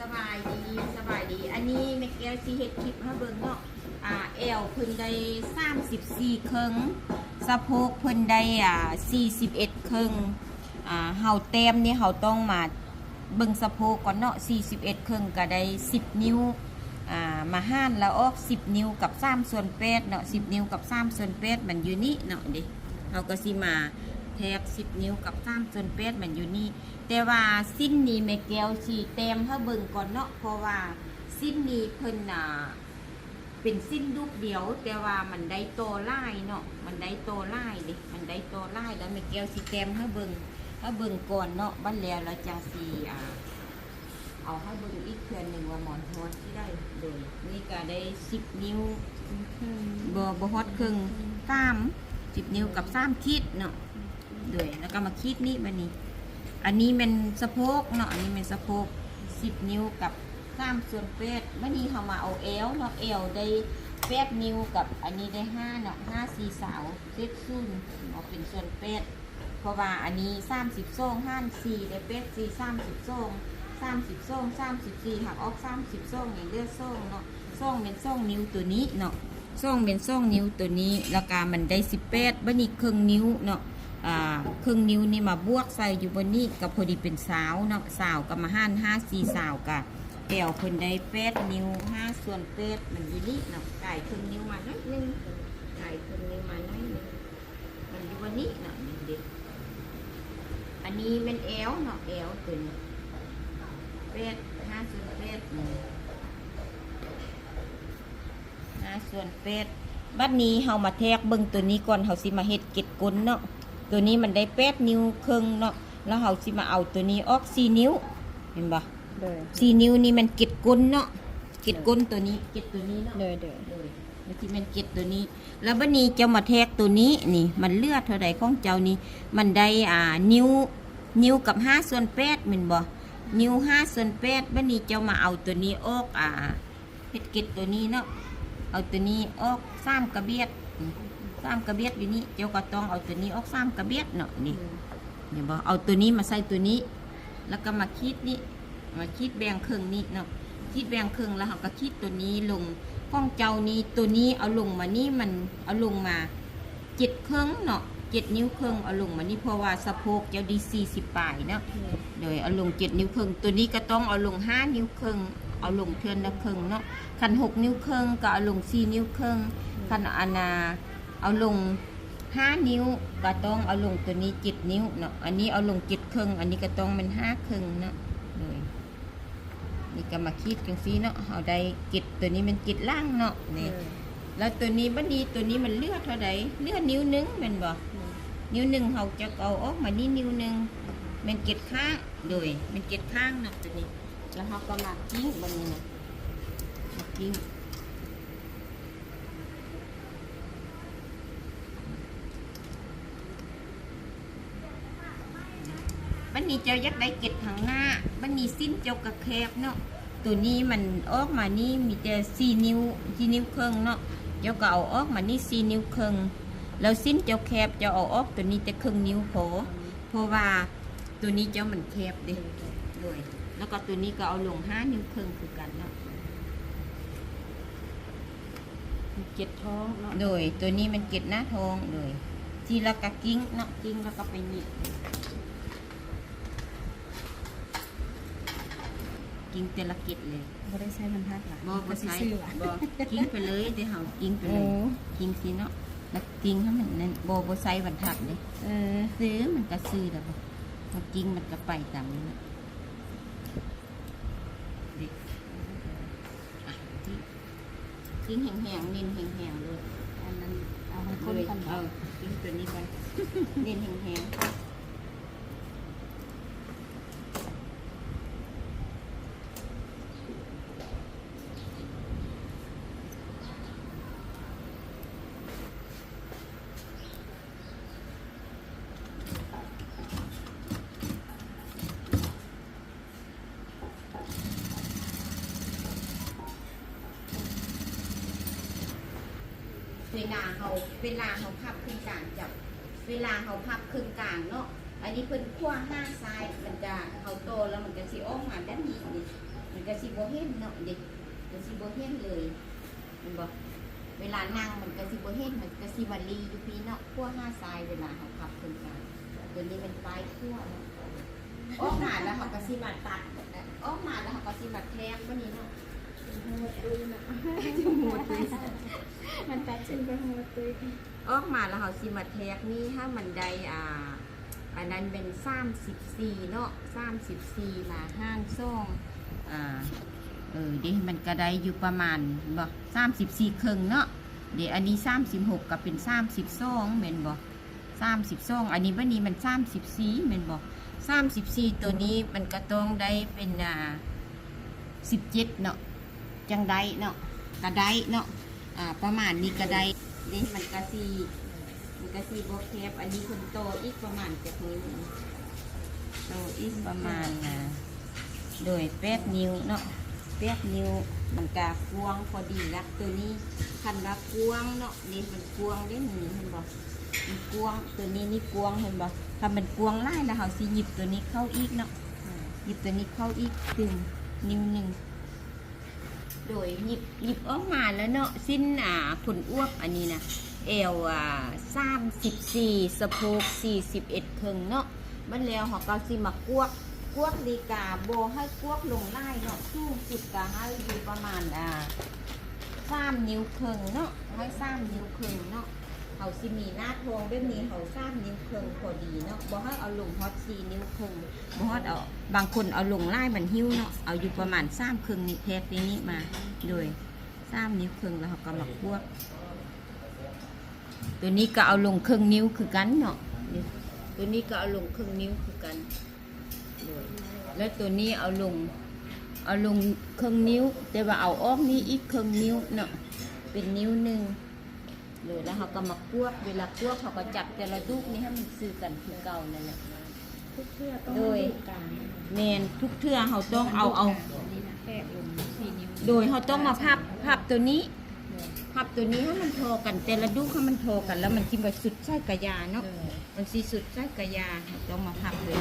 สบายดีสบายดี อันนี้แม่แก้วสิเฮ็ดคลิปให้เบิ่งเนาะอ่าแอวเพิ่นได้34ครึ่งสะโพกเพิ่นได้อ่า41ครึ่งอ่าเฮาแต้มนี่เฮาต้องมาเบิ่งสะโพกก่อนเนาะ41ครึ่งก็ได้ 10 นิ้วอ่ามาห้านแล้วออก10 นิ้วกับ3ส่วน8เนาะ10 นิ้วกับ3ส่วน8มันอยู่นี่เนาะเด้เฮาก็สิมา แทก10นิ้วกับ3ส่วน8มันอยู่นี่ แต่ว่าสิ้นนี้แม่แก้วสีเต็มให้เบิ่งก่อนเนาะเพราะว่าสิ้นนี้เพิ่นน่ะเป็นสิ้นลูกเดียว แต่ว่ามันได้โตไล่เนาะมันได้โตไล่เดิมันได้โตไล่แล้วแม่แก้วสีเต็มให้เบิ่งให้เบิ่งก่อนเนาะบัดแล้วเราจะสีอ่าเอาให้เบิ่งอีกเทือนหนึ่งว่าหมอนฮอดที่ได้เลยนี่ก็ได้สิบนิ้วบ่บ่ฮอดครึ่งสามสิบนิ้วกับสามขีดเนาะเลยแล้ว ก็มาขีดนี่บัดนี้อันนี้เป็นสะโพกเนาะอันนี้เป็นสะโพกสิบนิ้วกับสามส่วนแปดเมื่อนี้เขามาเอาเอวเนาะเอวได้แปดนิ้วกับอันนี้ได้ห้าเนาะห้าสี่สาวเจ็ดซุ่นเอาเป็นส่วนแปดเพราะว่าอันนี้สามสิบโซ่งห้าสี่ได้แปดสี่สามสิบโซ่งสามสิบโซ่งสามสิบสี่หักออกสามสิบโซ่งอย่างเลือดโซ่งเนาะโซ่งเป็นโซ่งนิ้วตัวนี้เนาะโซ่งเป็นโซ่งนิ้วตัวนี้ราคามันได้สิบแปดบันนี้ครึ่งนิ้วเนาะ ครึ่งนิ้วนี่มาบวกใส่อยู่บนนี้กับพอดีเป็นสาวเนาะสาวกับมาห้านห้าสี่สาวกะแอวเพิ่นได้แปดนิ้วห้าส่วนแปดมันอยู่นี่เนาะไก่ครึ่งนิ้วมาหน้อยหนึงไก่ครึ่งนิ้วมาหน้อยหนึงมันอยู่บนนี้เนาะนี่เด็กอันนี้เป็นแอวเนาะแอวตัวนี้แปดห้าส่วนแปดนี่ห้าส่วนแปดบัดนี้เฮามาแทกเบิ่งตัวนี้ก่อนเฮาสิมาเฮ็ดเก็ดกลเนาะ ตัวนี้มันได้แปดนิ้วครึ่งเนาะแล้วเฮาสิมาเอาตัวนี้ออกสี่นิ้ว เห็นบ่เลยสี่นิ้วนี่มันเกล็ดกลเนาะเกล็ดกลตัวนี้เกล็ดตัวนี้เนาะเลยเลยเลยมันสิเป็นเกล็ดตัวนี้ แล้วบัดนี้เจ้ามาแทกตัวนี้นี่ มันเลือดเท่าใดของเจ้านี่มันได้อ่านิ้วนิ้วกับห้าส่วนแปดแม่นบ่นิ้วห้าส่วนแปดบัดนี้เจ้ามาเอาตัวนี้ออกอ่าเฮ็ดเกล็ดตัวนี้เนาะเอาตัวนี้ออกสามกระเบียด นี่สามกระเบียดอยู่นี่เจ้าก็ต้องเอาตัวนี้ออกสามกระเบียดเนาะนี่เดี๋ยวบอกเอาตัวนี้มาใส่ตัวนี้ แล้วก็มาคีดนี่มาคีดแบ่งครึ่งนี่เนาะคีดแบ่งครึ่งแล้วเราก็คีดตัวนี้ลงก้องเจ้านี้ตัวนี้เอาลงมานี่มันเอาลงมาเจ็ดครึ่งเนาะเจ็ดนิ้วครึ่งเอาลงมานี่เพราะว่าสะโพกเจ้าดีสี่สิบปลายเนาะโดยเอาลงเจ็ดนิ้วครึ่งตัวนี้ก็ต้องเอาลงห้านิ้วครึ่งเอาลงเทือนละครึ่งเนาะคันหกนิ้วครึ่งก็เอาลงสี่นิ้วครึ่งคันอานา เอาลงห้านิ้วก็ต้องเอาลงตัวนี้เจ็ดนิ้วเนาะ อันนี้เอาลงเจ็ดครึ่ง อันนี้ก็ต้องเป็นห้าครึ่งเนาะเลยนี่ก็มาคิดจังซี่เนาะเอาได้เจ็ดตัวนี้เป็นเจ็ดล่างเนาะนี่แล้วตัวนี้บัดนี้ตัวนี้มันเลือดเท่าไหร่เลือดนิ้วหนึงแมันบ่นิ้วหนึ่งเขาจะเอาออกมานี่นิ้วหนึ่งเป็นเกล็ดข้างโดยเป็นเกล็ดข้างเนาะตัวนี้แล้วเขาก็มากิ้งบนนี้นะมากิ้ง นนี้เจ้ายักได้เกล็ดทางหน้าบันนี้สิ้นเจ้ากระแคบเนาะตัวนี้มันออกมานี่มีแต่สี่นิ้วสี่นิ้วครึ่งเนาะเจ้าก็เอาออกมานี่สี่นิ้วครึ่งแล้วสิ้นเจ้าแคบเจ้าเอาออกตัวนี้แต่ครึ่งนิ้วโผเพราะว่าตัวนี้เจ้ามันแคบเดิด้วยแล้วก็ตัวนี้ก็เอาลงห้านิ้วครึ่งคือกันเนาะเจ็ดท้องเนาะโดยตัวนี้มันเก็ดหน้าท้องเลยทีละกะกิ้งเนาะกิ้งแล้วก็ไปหยิบ กิ้งแต่ละเก็ดเลยบ่ได้ใช้มันทัดหรอบ่บ่ใช้ซื้อหรอบ่กิ้งไปเลยเดี๋ยวเฮากิ้งไปโอ้เลยกิ้งสิเนาะแล้วกิ้งให้มันนั่นบ่บ่ใส่บรรทัดเลยเออซื้อมันก็ซื้อแล้วบ่มันกิ้งมันก็ไปตามนี้นะเด็กอะกิ้งกิ้งแห้งๆเน้นแห้งๆเลยอันนั้นเอาให้คนกันเออกินตัวนี้ไปเน้นแห้งๆาเขาเวลาเขาพับขึ้นกลางจับเวลาเขาพับครึ่งกลางเนาะอันนี้เพิ่นขั้วห้าซ้ายมันจะเขาโตแล้วมันจะสิออกมาด้านนี้นี่มันก็สิบ่เห็นเนาะเด็กมันสิบ่เห็นเลยมันบ่เวลานั่งมันก็สิบเห็นมันก็สิวาลีอยู่พี่เนาะขั้วห้าทรายเวลาเขาขับคนกันตัวนี้มันปลายขั้วเนาะออกมาแล้วเขาก็สิมาตัดออกมาแล้วเขาก็สิมาแทงก็นี้เนาะ หัวตุ้ยนะมันตัดชิ้นไปหัวตุ้ยออกมาแล้วเขาสิมาแทกนี่ถ้ามันได้อ่าอันนั้นเป็นสามสิบสี่เนาะสามสิบสี่มาห้างซ่องอ่าเออเดี๋ยวมันก็ได้อยู่ประมาณบ่สามสิบสี่ครึ่งเนาะเดี๋ยวอันนี้สามสิบหกก็เป็นสามสิบสองเมนบ่สามสิบสองอันนี้วันนี้มันสามสิบสี่เมนบ่สามสิบสี่ตัวนี้มันก็ต้องได้เป็นอ่าสิบเจ็ดเนาะ จังได้เนาะก็ได้เนาะอ่าประมาณนี้ก็ได้นี่มันก็สีมันก็สีโบแคบอันนี้คนโตอีกประมาณจะมือหนึ่งโตอีกประมาณนะโดยแปดนิ้วเนาะแปดนิ้วมันกากวงพอดีรักตัวนี้คันรักวงเนาะนี่มันกวงได้หนึ่งเห็นบ่มันกวงตัวนี้นี่กวงเห็นบ่ถ้ามันกวงไล่แล้วเขาสิหยิบตัวนี้เข้าอีกเนาะหยิบตัวนี้เข้าอีกตึงนิ้วหนึ่ง โดยหยิบหยิบออกมาแล้วเนาะสิ้นอ่าผลอ้วกอันนี้นะเอวอ่าสามสิบสี่สะโพกสี่สิบเอ็ดครึ่งเนาะมันแล้วเราสิมากวกกวกดีกาโบให้กวกลงไล่เนาะสู้สุดกาให้อยู่ประมาณอ่าสามนิ้วครึ่งเนาะให้สามนิ้วครึ่งเนาะ เขาสิมีหน้าทองแบบนี้เขาสามนิ้วครึ่งพอดีเนาะบ่ให้เอาลงฮอตสี่นิ้วครึ่งบ่ฮอตเอาบางคนเอาลงไล่มันหิ้วเนาะเอาอยู่ประมาณสามครึ่งนี่แทกนี้มาโดยสามนิ้วครึ่งแล้วเขาก็มากวกตัวนี้ก็เอาลงครึ่งนิ้วคือกันเนาะตัวนี้ก็เอาลงครึ่งนิ้วคือกันเลยแล้วตัวนี้เอาลงเอาลงครึ่งนิ้ว แต่ว่าเอาออกนี้อีกครึ่งนิ้วเนาะเป็นนิ้วหนึ่ง เลยแล้วเขาก็มากวดเวลากวดเขาก็จับแต่ละลูกนี้ให้มันซื้อกันคือเก่านั่นแหละทุกเพื่อต้องโดยกลางแมนทุกเทื่อเขาต้องเอาเอานี่นะแทกลงสี่นิ้วโดยเขาต้องมาพับพับตัวนี้พับตัวนี้ให้มันโทอกัน แต่ละลูกให้มันโทอกัน แล้วมันกินไปสุดไส้กระยาเนาะมันสีสุดใช้กระยาต้องมาพับเลย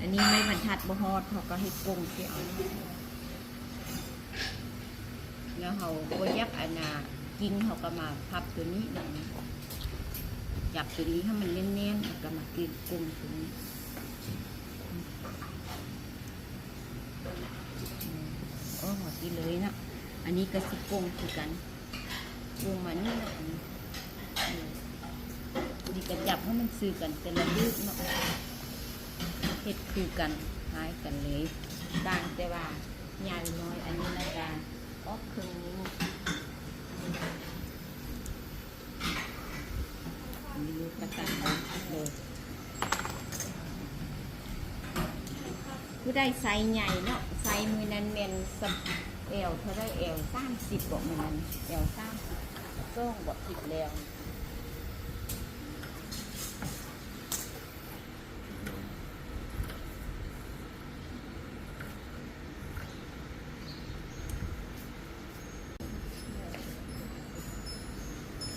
อันนี้ไม่บรรทัดบฮอดเขาก็ให้กงเสียเอาแล้วเขาบยับอันนา กินเขาก็มาพับตัวนี้แบบนี้จับตัวนี้ให้มันเน่นๆแล้วก็มากินกงตัวนี้โอ้หัวกินเลยนะอันนี้ก็สิกงคือกันกงมานี่นะอันนี้ดีกันจับให้มันซื้อกันแต่ละลูกเนาะเฮ็ดคือกันคล้ายกันเลยต่างแต่ว่าใหญ่น้อยอันนี้นะกาออกครึ่งนิ้ ผู้ได้ไซส์ใหญ่เนาะไซส์มือนั้นเมนสับเอวเท่าได้เอวสามสิบบอกมือนั้นเอวสามสิบก็บอกผิดแล้ว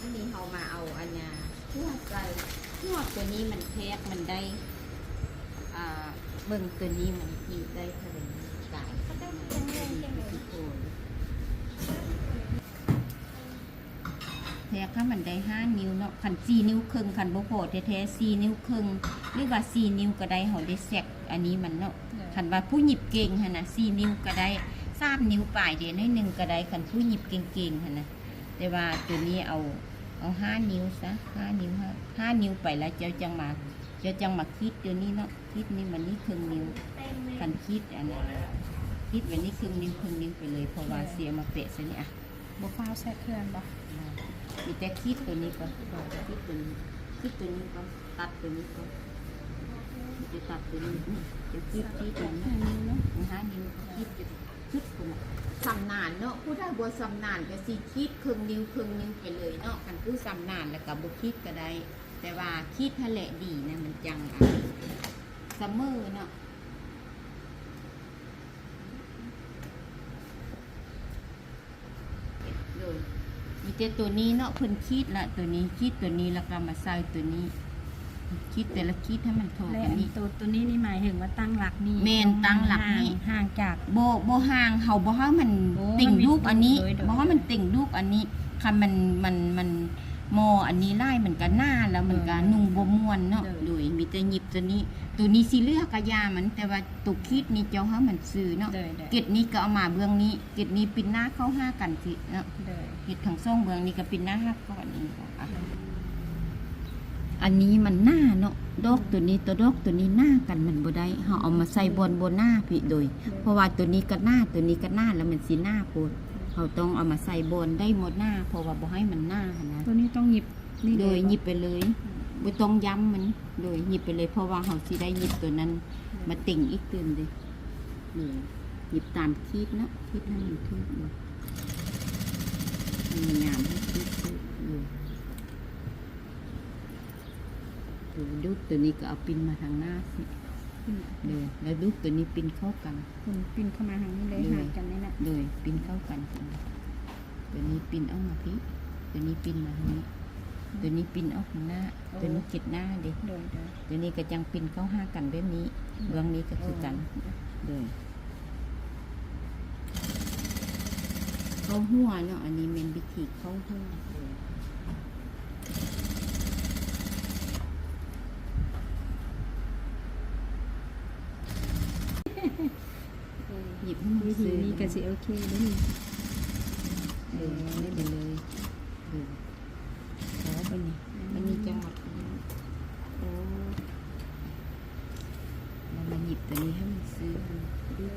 อันนี้เขามาเอาอันเนี้ยทั่วใจทั่วตัว นี้มันแทกมันได้อ่าเบิ่งตัวนี้มันกี่ได้เท่าไหร่กายโอ้ยแทกถ้ามันได้ห้านิ้วเนาะขันสี่นิ้วครึ่งขันบ่พอแท้ๆสี่นิ้วครึ่งหรือว่าสี่นิ้วก็ได้เขาได้แซกอันนี้มันเนาะขันว่าผู้หยิบเก่งหั่นนะสี่นิ้วก็ได้สามนิ้วปลายเดียวน้อยหนึ่งก็ได้ขันผู้หยิบเก่งๆหั่นนะแต่ว่าตัวนี้เอา เอาห้านิ้วซะห้านิ้วห้าห้านิ้วไปแล้วเจ้าจังมาเจ้าจังมาคิดตัวนี้เนาะคิดนี่มันนี่ครึ่งนิ้วขันคิดอันนั้นคิดแบบนี้ครึ่งนิ้วครึ่งนิ้วไปเลยเพราะว่าเสียมาเปะซะเนี่ยอะบ่ฟ้าวแทรกเคลื่อนบ่มีแต่คิดตัวนี้ก่อนคิดตัวนี้คิดตัวนี้ก่อนตัดตัวนี้ก่อนจะตัดตัวนี้นี่จะคิดที่ตัวนี้ห้านิ้วเนาะนะฮะนิ้วคิดจะคิดคนละ สำนานเนาะผู้ได้บัวสำนานก็สิคิดครึ่งนิ้วครึ่งนิ้วไปเลยเนาะกันผู้สำนานแล้วก็บุคิดก็ได้ แต่ว่าคิดทะเลดีนะมันจังอะเสมอเนาะเลยมีแต่ตัวนี้เนาะเพิ่นคิดละตัวนี้คิดตัวนี้แล้วก็มาใส่ตัวนี้ คิดแต่ละคิดให้มันถูกและอันนี้ ตัวตัวนี้นี่หมายถึงว่าตั้งหลักนี่แม่นตั้งหลักนี่ ห่างจาก โบโบห่างเขาบ่ให้มันโอ้ติ่งมันมีลูกอันนี้โดยโดย บ่ให้มันติ่งลูกอันนี้คันมันมันมันมออันนี้ไล่มันก็หน้าแล้วมันก็นุ่งบ่ม่วนเนาะโดยโดยมีแต่หยิบตัวนี้ ตัวนี้สิเลือกกะยามัน แต่ว่าตุกคิดนี่เจ้าให้มันซื้อเนาะเดยเดยเกตนี้ก็เอามาเบื้องนี้เกตนี้ปินหน้าเข้าห้ากันสิเนาะเดยเห็ดทางซ่องเบืองนี่ก็เป็นหน้าฮักก่อนนี่ก็อะ อันนี้มันหน้าเนาะดอกตัวนี้ตัวดอกตัวนี้หน้ากันมันบ่ได้เฮาเอามาใส่บนบนหน้าพี่โดย เพราะว่าตัวนี้ก็หน้าตัวนี้ก็หน้าแล้วมันสิหน้าโพดเขาต้องเอามาใส่บนได้หมดหน้า เพราะว่าบ่ให้มันหน้าหั้นนะตัวนี้ต้องหยิบนี่โดเลยหยิบไปเลยบ่ต้องย้ำมัน โดยหยิบไปเลย เพราะว่าเขาสิได้หยิบตัวนั้น มาติ่งอีกตื่นเลยเลยหยิบตามคิดเนาะคิดให้มันถูกเลยให้มันงามให้คิดถูกเลย ดูดูตัวนี้ก็เอาปินมาทางหน้าสิเลยแล้วดูตัวนี้ปินเข้ากันคุณปินเข้ามาทางนี้เลยเลยห่างกันนี่แหละเลยปินเข้ากันตัวนี้ปินเอามาพี่ตัวนี้ปินมาทางนี้ตัวนี้ปินเอาข้างหน้าตัวนี้เก็ดหน้าเด็โดยโดยตัวนี้ก็จังปินเข้าห้ากันแบบนี้เบื้องนี้ก็คือกันเลยเข้าหัวเนาะอันนี้เป็นวิธีเข้าหัวเลยหยิบให้มัน วิธีซื้อนี้ก็สิโอเคเด้อนี่เออได้ไปเลยเออขอไปนี่อันนี้จังหวัดโอ้มาหยิบตัวนี้ให้มันซื้อ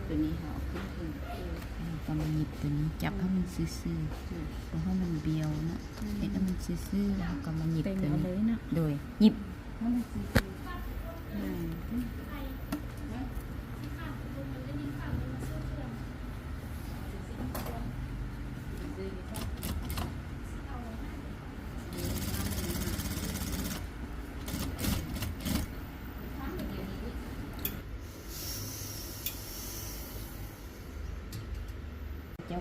ตัวนี้เขาเอาขึ้นขึ้นก็มาหยิบตัวนี้จับให้มันซื้อๆเพราะมันเบียวนะเห็นให้มันซื้อๆแล้วก็มาหยิบตัวเอาเลนี้ยนะโดยหยิบให้มันซื้อซื้อ อ่า เจ้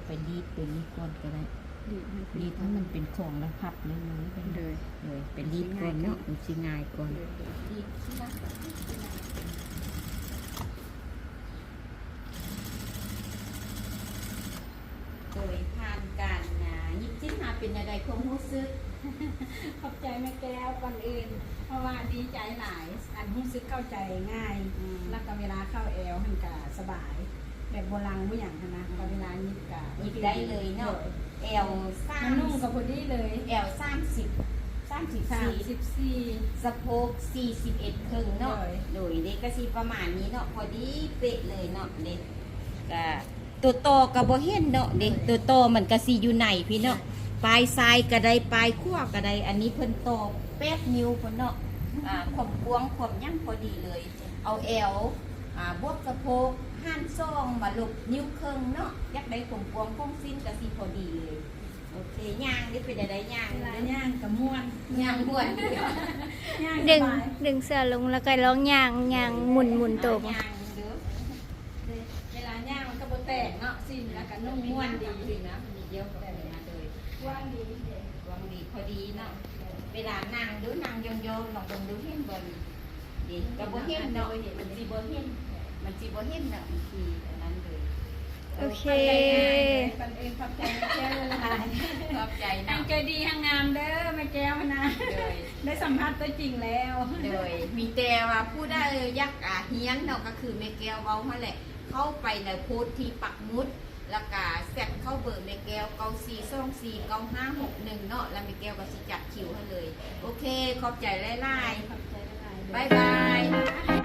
าไปรีดตัวนี้ก่อนก็ได้ดีดให้รีดให้มันเป็นของแล้วพับเลยเลยไปโดยเลยเป็นรีดก่อนเนาะมันสิง่ายก่อนรีดที่ละโดยผ่านการนะหยิบชิ้นมาเป็นอะไรความรู้สึกขอบใจแม่แก้วก่อนอื่น เพราะว่าดีใจหลาย อันรู้สึกเข้าใจง่ายอืมแล้วก็เวลาเข้าแอลมันก็สบาย แบบโบราณผู้อย่างนะพอเวลายิบกะหยิบได้เลยเนาะเอลสามัมนนุ่งกับพอดีเลยเอลสามสิบสามสิบสามสี่สิบสี่สะโพกสี่สิบเอ็ดครึ่งเนาะเลยโดยเด็กก็สิประมาณนี้เนาะพอดีเป๊ะเลยเนาะเด็กก็ตัวโตกับโบเห็นเนาะเด็กตัวโตมันก็สิอยู่ไหนพี่เนาะปลายซ้ายก็ได้ปลายขั้วก็ได้อันนี้เพิ่นโตแปดนิ้วเพิ่นเนาะอ่าความกวางความยั่งพอดีเลย เอาเอวอ่าบวกสะโพก ห้านซ่องมาลุกนิ้วครึ่งเนาะอยักได้ความกวางคงสิ้นก็สิพอดีเลยโอเคย่างนี่เป็นอะไรย่างเวลาย่างกับม้วนย่างม่วนเดียวย่างสดึงบายดึงเสื้อลงแล้วก็ร้องยางยางหมุนหมุนโตกย่างเด้อเวลาย่างมันก็บ่แตกเนาะสิ้นแล้วก็นุ่มม้วนดีดีนะมีเดียวก็ได้มาเลยว่างดีวางดีพอดีเนาะเวลานั่งดูนั่งยองๆลองเบิ่งดูเห็นบ่นี่ดีก็บ่เห็นเนาะมันสิบ่เห็น มันสิบ่เห็นเนาะมันสิอันนั้นเลยโอเค ปันเองขอบใจแม่แก้วเลยค่ะขอบใจทาเนาะงใจดีทางงามเด้อแม่แก้วนะ เลย ได้สัมภาษณ์ตัวจริงแล้วเลยมีแต่ว่าผู้ได้ยักษ์อะเฮียนเนาะก็คือแม่แก้วเว้าหั่นแหละ เข้าไปในโพสต์ที่ปักหมุด แล้วก็เสร็จเข้าเบอร์แม่แก้วเก้าสี่สองสี่เก้าห้าหกหนึ่งเนาะแล้วแม่แก้วก็สิจัดคิวให้เลย โอเค ขอบใจหลายขอบใจหลายๆ ๆบายบา